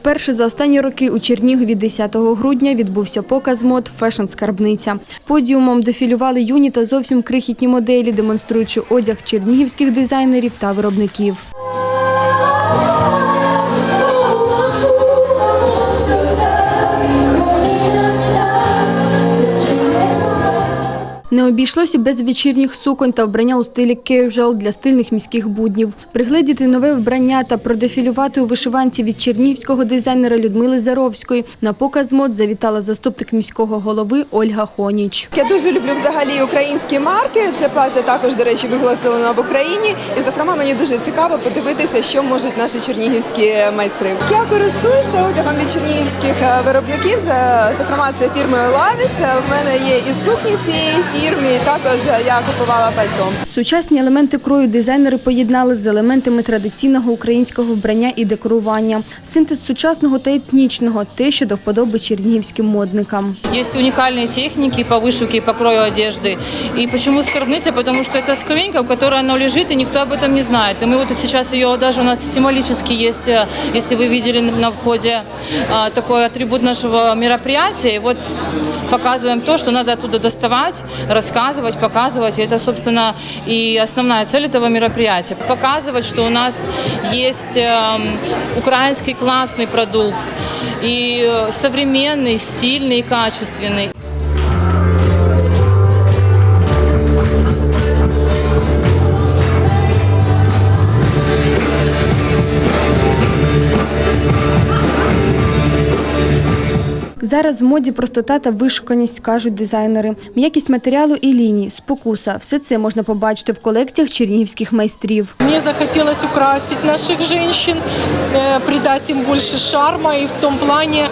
Вперше за останні роки у Чернігові 10 грудня відбувся показ мод «Фешн Скарбниця». Подіумом дефілювали юні та зовсім крихітні моделі, демонструючи одяг чернігівських дизайнерів та виробників. Не обійшлося без вечірніх суконь та вбрання у стилі кеюжал для стильних міських буднів. Пригледіти нове вбрання та продефілювати у вишиванці від чернігівського дизайнера Людмили Заровської на показ мод завітала заступник міського голови Ольга Хоніч. Я дуже люблю взагалі українські марки. Це плаття також, до речі, виготовлено в Україні. І, зокрема, мені дуже цікаво подивитися, що можуть наші чернігівські майстри. Я користуюся одягом від чернігівських е, виробників. за- Зокрема, це фірмою Лавіс. В мене є і сукні цієї фірми, і також я купувала пальто. Сучасні елементи крою дизайнери поєднали з елементами традиційного українського вбрання і декорування. Синтез сучасного та етнічного – те, що до вподоби чернігівським модникам. Есть уникальные техники по вышивке и по крою одежды. И почему скорбница? Потому что это скрынька, в которой она лежит, и никто об этом не знает. И мы вот сейчас ее даже у нас символически есть, э, если вы видели на входе, э, такой атрибут нашего мероприятия. И вот показываем то, что надо оттуда доставать, рассказывать, показывать. И это, собственно, и основная цель этого мероприятия. Показывать, что у нас есть эм, украинский классный продукт, и э, современный, стильный и качественный. Зараз в моді простота та вишуканість, кажуть дизайнери. М'якість матеріалу і ліній, спокуса – все це можна побачити в колекціях чернігівських майстрів. Мне захотелось украсить наших женщин, э, придать им больше шарма и в том плане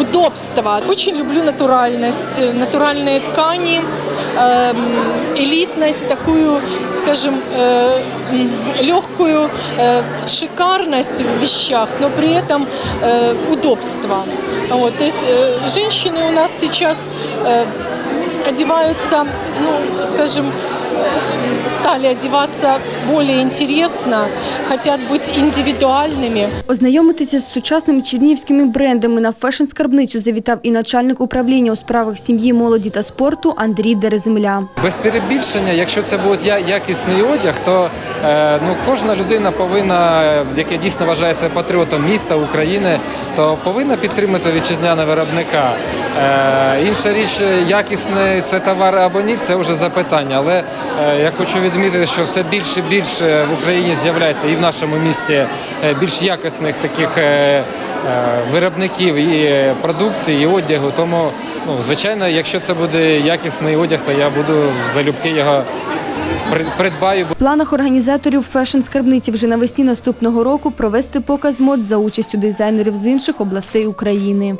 удобства. Очень люблю натуральность, э, натуральные ткани, эм, элитность, такую, скажем, э, м, легкую э, шикарность в вещах, но при этом э, удобство. Вот, то есть э, женщины у нас сейчас э, одеваются, ну, скажем, э, стали одягатися більш цікаво, хочуть бути індивідуальними. Ознайомитися з сучасними чернігівськими брендами на фешн-скарбницю завітав і начальник управління у справах сім'ї, молоді та спорту Андрій Дереземля. Без перебільшення, якщо це буде якісний одяг, то ну, кожна людина повинна, е, яка дійсно вважає себе патріотом міста, України, то повинна підтримати вітчизняного виробника. Е, інша річ, е, якісний це товар або ні, це вже запитання. Але е, я хочу відмітити, що все більше і більше в Україні з'являється і в нашому місті е, більш якісних таких е, е, виробників і е, продукції, і одягу. Тому, ну, звичайно, якщо це буде якісний одяг, то я буду залюбки його придбаю. В планах організаторів фешн-скарбниці вже навесні наступного року провести показ мод за участю дизайнерів з інших областей України.